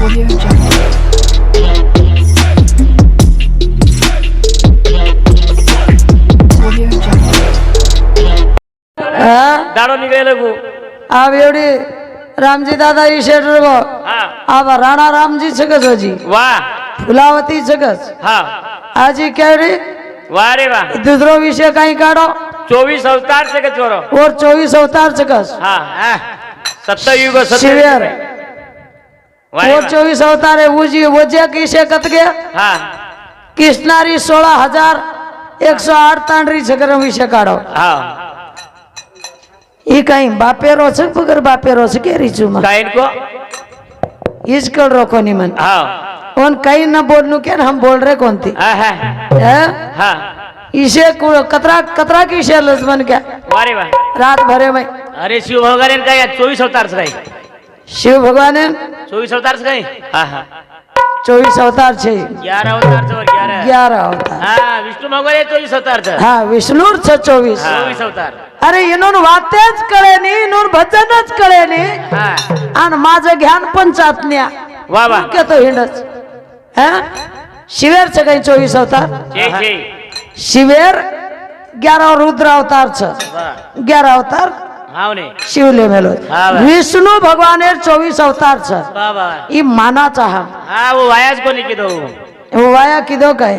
Audio Ramji દાદા ઈ શેઠ રવો આ રાણા રામજી છગસ હજી. વાહ. ફુલાવતી છે હા. આજી કેવડી? વાહ દૂધરો વિશે કઈ કાઢો. ચોવીસ અવતાર છે ચોવીસ અવતાર છગસ હા સત્તયુગ ચોવીસ અવતારે ઉજી વજે કિસે કતગે? હા. કિસનારી સોળા હજાર એકસો આડતાંડરી છગરમી શેકાડો હા. ઈ કઈ બાપેરો છે પગર બાપેરો છે? કે રીચુમાં? કઈ કો ઈજકળ રોકો ની મન. હા. ઓન કઈ ન બોલનું કે હમ બોલ રે કોણથી હા હા. હે? હા. ઈશે કતરા કતરા કી છે લજમન કે? વારે વાહ. રાત ભરે ભાઈ. અરે શિવ ભગવાન કયા 24 અવતાર છે शिव भगवान चोवीस अवतार चोवीस अवतार छे. ग्यारह अवतार ग्यारह अवतार. विष्णू भगवान चोवीस अवतार हा विष्णूर छ चोवीस. चोवीस अवतार. अरे इनून वाचेच कळे नि इनून भचनच कळे नि आणि माझ ज्ञान पण चाचण्या वाटतो हिंडच. है? ना शिवेर च काही चोवीस अवतार? शिवेर ग्यारा रुद्र अवतार छ. ग्यारा अवतार शिव ले विष्णु भगवान चोवीस अवतार छ. ई माना चाह वाया किदो काय?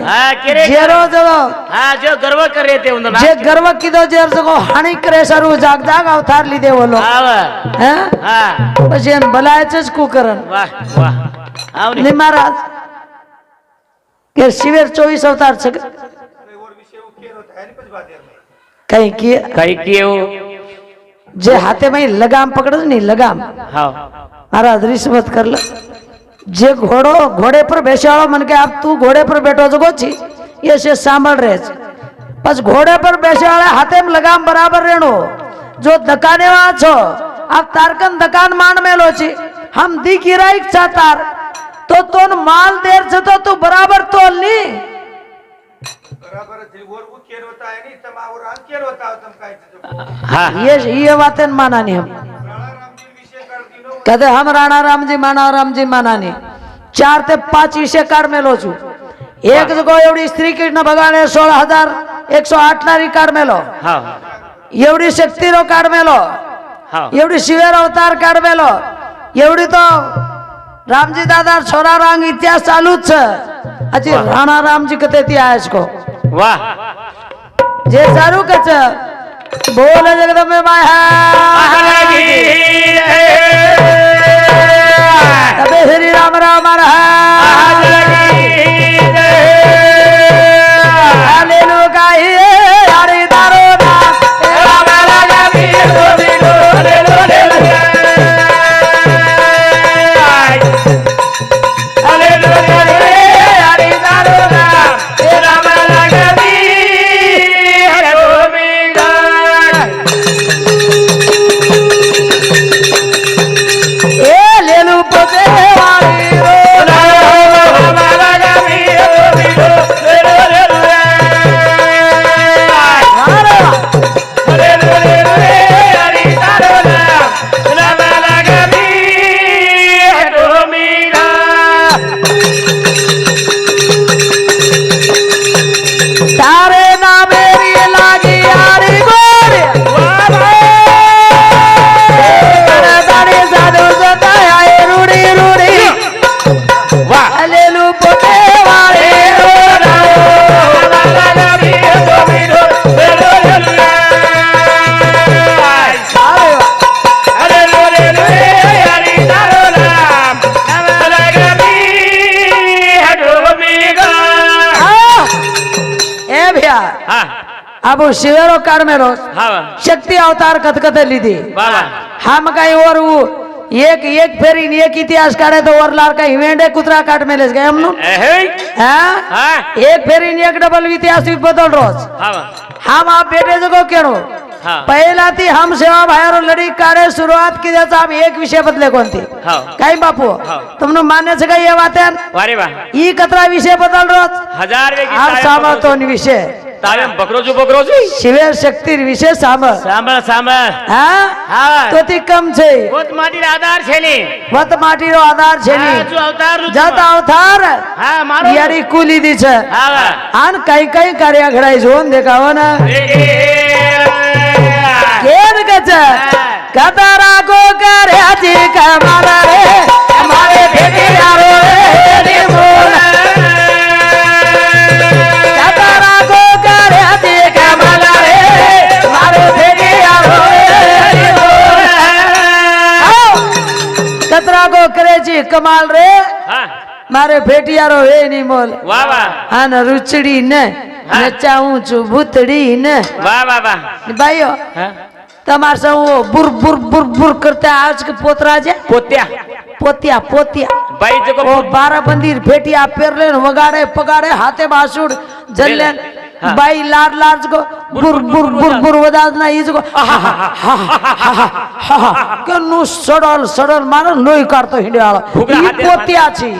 जेरो जरो गर्व करे ते गर्व किदो जेर सको हाणी करे सरू जाग जाग अवतार लिदे बोलो हां. हां? पछि बलायचच कु करन महाराज के शिवेर 24 अवतार छ काही की काही की જે હાથે માં લગામ પકડે ને લગામ. મારા રિશ્વત કર લે. જે ઘોડો ઘોડે પર બેસાડો મને કે આપ તું ઘોડે પર બેઠો છો ગોછી એ છે સાંભળ રહે છે. પછી ઘોડે પર બેસાડે હાથે લગામ બરાબર રેણો. જો દકાને વા છો આપ તારકન દકાન માંડ મેલો છે. હમ દી ગિરાઈક છા તાર. તો તોન માલ દેર ये ये बातें माना हम. कहते हम राणा राम जी माना राम जी माना नहीं चार ते पाच कार में मेलो चू एक जगो एवडी श्री कृष्ण भगवाने सोळा हजार एक सो आठ ला. कार्ड मेलो एवढी शक्ति रो कार्ड मेलो एवढी शिवेर अवतार कार्ड मेलो एवढी तो राम जी दादा छोरा रंग इतिहास चालू छ. अजी राणा रामजी कते ती आहेस वाह। जे सारू कच बोल जगदंबे माया। श्री राम राम महाराज अबो शिवेरो कारमेरोस शक्ति अवतार कथकथली ती बाबा हा मग काही वर उ एक एक नहीं एक इतिहास काढाय तो और लार का वेंडे कुत्रा काट में ले गए हमने हैं। हाँ? एक फेरीन एक डबल इतिहास बदल रोज। हा मा पेटे जगो केरो पहला थी हम सेवा बाहेर लड़ी काढे शुरुआत की जैसा आप एक विषय बदले कोणती कहीं बापू तुमने मानने से कहीं ये बातें? वारी बात ये कतरा विषय बदल रोज। हजार सांभाळतो विषय। તારે એમ બકરો છું બકરો છું? શિવે શક્તિ વિશે સાંભળ. સાંભળ સાંભળ. હા? હા. તો તે કમ છે. પોત માટી આધાર છે ને. વત માટીનો આધાર છે હા, જો અવતાર જત અવતાર. હા મારો યારી કુલીધી છે. હા આન કઈ કઈ કાર્ય ઘડાય જો ને દેખાવો ને એ, એ, એ, કેમ કે છે? કતા રાખો કર્યા જી કમારા રે અમારે ભેટી આરો રે કમાલ રે? મારે ભેટિયારો હે ની મોલ વાહ વાહ. આને રૂચડી ને. નચાવું છું ભૂતડી ને વાહ વાહ. વાહ ભાઈઓ તમાર સૌ બુર બુર બુર બુર કરતા આજ કે પોતરા છે? પોત્યા. પોત્યા પોત્યા. ભાઈ જો બારા બંદીર ભેટિયા પેરલે વગાડે પગાડે હાથે બાસુડ જલ્લે बाई लाड लाज गो बुर बुर बुर बुर वदाज ना इज गो हा नु सडल सडल मार लोई करतो हिंडाळ ही पोत्याची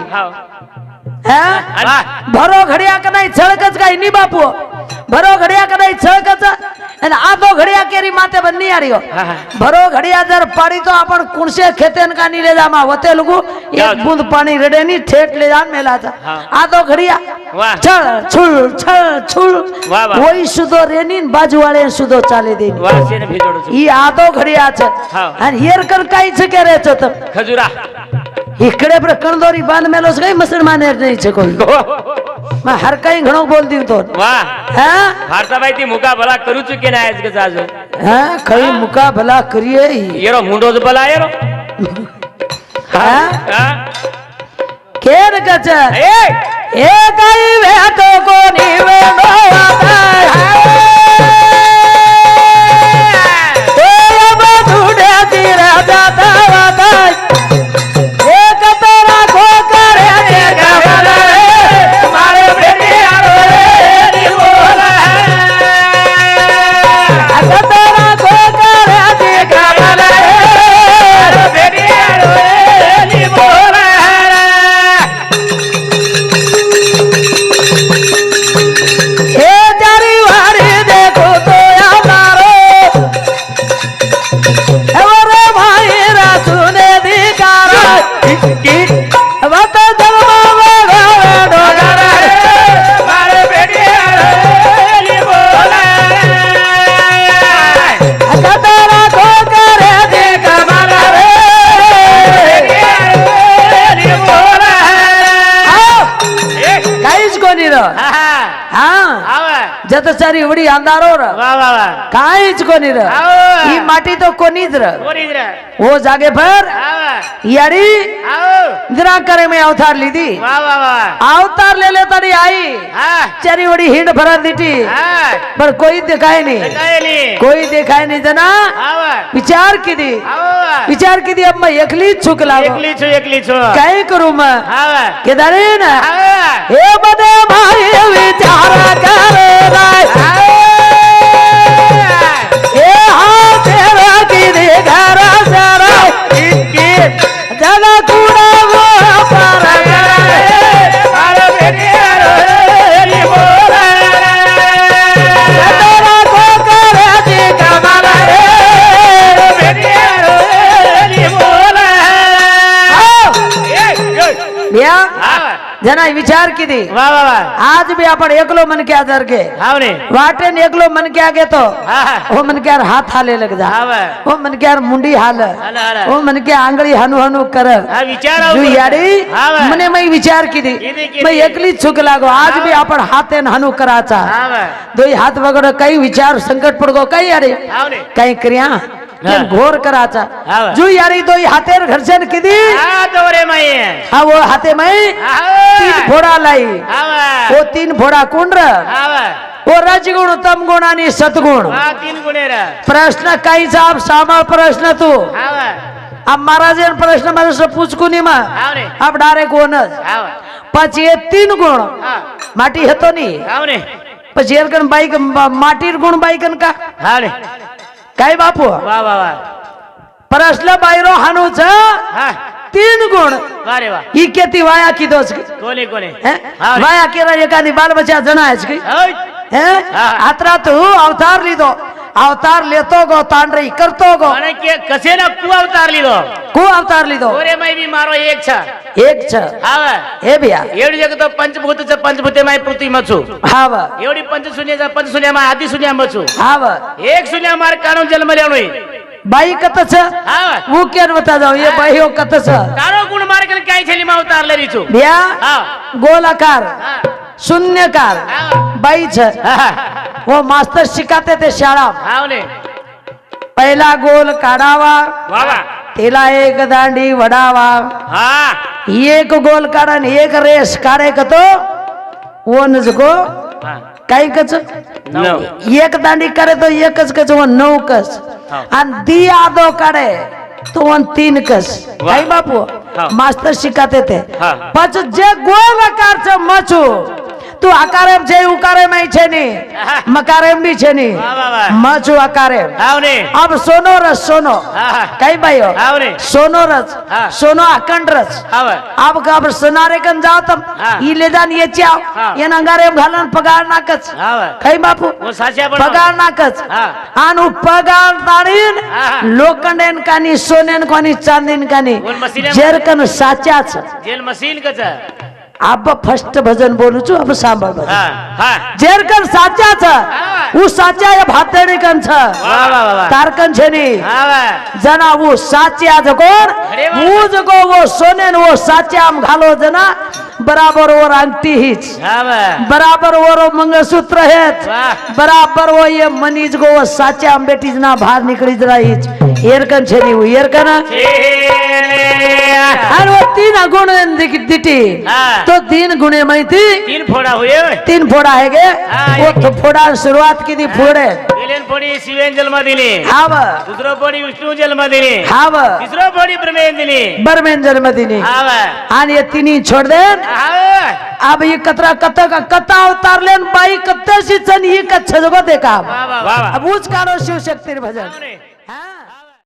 भरो घड्या का नाही छळकच काही नी बापू भरो घड्या का नाही छळकच અને આ તો ઘડિયા કેરી માથે બની આર્યો. ભરો ઘડિયા દર પાડી તો આપણ કુણસે ખેતેન કાની લે જામાં વતે લુગુ. એક બુંદ પાણી રડે ની ઠેઠ લે જાન મેલા હતા. આ તો ઘડિયા. છળ છુળ છળ છુળ. કોઈ સુધો રેની બાજુ વાળે સુધો ચાલી દે ઈ આ તો ઘડિયા છે. અને હેર કર કાઈ છે કે રે છો તમ? ખજુરા. ઈકડે પર કણદોરી બાંધ મેલો છે. કઈ મુસલમાન નહીં છે કોઈ. હર કઈ ઘણો બોલ દીધું તો વાહ હા ભારતાભાઈ થી મુકા ભલા કરું છું કે ના આજ કે જાજો હા કઈ મુકા ભલા કરીએ ઈ. એરો મુંડો જ ભલા એરો હા હા કેર કચે એ એ કઈ વે તો કોની વે નો ఎవడి అందారోర కాయించుకొనిర ఈ మట్టితో కొనిద్ర ఓ జాగే ఫర్ ఎడి నిరాకరమే అవతారులు ఇది అవతారులు తడి ఆయి चरी बड़ी हिंड भरा दी पर कोई दिखाई नहीं. कोई दिखाई नहीं जना. विचार की दी विचार की दी अब मैं एकली छुक ला एकली छु एकली छु कहीं करूं मैं किधर है ना. हे भाई विचार भैया जना विचार किती? आज भी आपण एकलो मन क्या जर के वाटेन एकलो मन क्या तो हो मन क्या हात हाले लग जा. हो मन क्या मुंडी हाल. हो मन क्या आंगळी हनु हनु कर. याडी? मने मी विचार किती? मी एकली चूक लागो. आज बी आपण हातेन हनु कराचा. दोई हात वगैरे काही विचार संकट पडगो. काही अरे काही क्रिया? આજ બી આપણ હાથે ને હનુ કરાચા આવે દોઈ હાથ વગર કઈ વિચાર સંકટ પડગો કઈ યારી આવને કઈ કર્યા કેમ ઘોર કરાચા આવે. જો યારી દોઈ હાથે ઘરસન કીધી આ તો રે મય હા वो हाथे में तीन આવે घोड़ा लाई આવે वो तीन घोड़ा कुंड આવે वो रजगुण तम गुण आणि सतगुण આ તીન ગુણેરા प्रश्न काही साहेब सामा प्रश्न तू આવે આ महाराज प्रश्न मला પૂછકું ની માં આવને આપ ડાયરેક્ટ કોણ જ આવે પછી એ તીન ગુણ હા માટી હતો ની આવને પછી એરકન બાઈક માટીર ગુણ બાઈકન કા આવને કાઈ બાપુ વાહ વાહ વાહ પ્રશ્ન બાયરો હાનું છે હા તીન ગુણ વારે વાહ ઈ કેતી વાયા કીધો છે કોને કોને હે હા. વાયા કેરા એકાદી બાલ બચ્ચા જણાય છે ઓય હે આતરા તું અવતાર લીધો અવતાર લેતો ગો તાંડરી કરતો ગો અને કે કસેને કુ અવતાર લીધો કુ અવતાર લીધો ઓરે મય બી મારો એક છે એક છે હા હે ભયા એવડી જગ તો પંચભૂત છે પંચભૂતે માં પૃથ્વી માં છું હા એવડી પંચ શૂન્ય છે પંચ શૂન્ય માં આદિ શૂન્ય માં છું હા એક શૂન્ય માર કાણો જન્મ લેણો બાઈ કત છે હા હું કેન બતા જાઉં એ બાઈઓ કત છે તારો ગુણ માર કે કાઈ છેલી માં અવતાર લેરી છું ભયા હા ગોલાકાર શૂન્યકાર હા बाई छ. वो मास्तर शिकाते थे शाळा पहला पहिला गोल काढावा. तिला एक दांडी वडावा. एक गोल काढा एक रेस काढाय का तो. ओनच गो. काही कच? एक दांडी करे तो एकच कच वन नऊ कस आणि दी आदो काढे तो वन तीन कस काही बापू? मास्तर सिखाते थे. पाच जे गोल कारचं मचू. तू अकारेम छे उकारेम आई छे नी मकारेम भी छे नी। माचू अकारेम आवने अब सोनो रस सोनो। कई भाई हो सोनो रस सोनो अकंड रस। आवे अब कब सुनारे कन जाओ तब ये लेदा नहीं चाओ ये नंगारे हम घालन पगार ना कच। कई बापू? पगार ना कच। हाँ। पगार तारी न लोकने न कानी सोने न कानी। चांदी न कानी जेल मशीन का అబ్బ ఫస్ట్ భజన్ బోనుచు అబ్బ సాంబార్ జేర్కన్ సాచాచ ఊ సాచాయ భాతడి కంచ తారకన్ ఛని जना ऊ साच्या जकोर मू जको वो. सोने वो साच्याम घालो जना. बराबर वर अंगठी ही बराबर वर मंगळसूत्र हेच बराबर वो ये मनीज गो साच्या जना ना भार निकळीज राहीच. जरा हीच एरकन छे नी वो एरकन आणि वो तीन गुण दिटी हा. तो तीन गुणे माहिती तीन फोडा हुए तीन फोडा आहे गे हा, वो एक- तो फोडा सुरुवात किती फोडे पहिल्यान फोडी शिवेन जन्म दिली हाव दुसरं फोडी विष्णू जन्म दिली हाव तिसरं फोडी प्रमेय दिली बरमेन जन्मदिनी हाव आणि ये तिन्ही छोड देन हाव अब ये कतरा कत कथा अवतारलेन बाई कत्तशी चन ही कच्छ जगत आहे का वाह वाह वाह अब उच काढो शिवशक्ती भजन वाह हा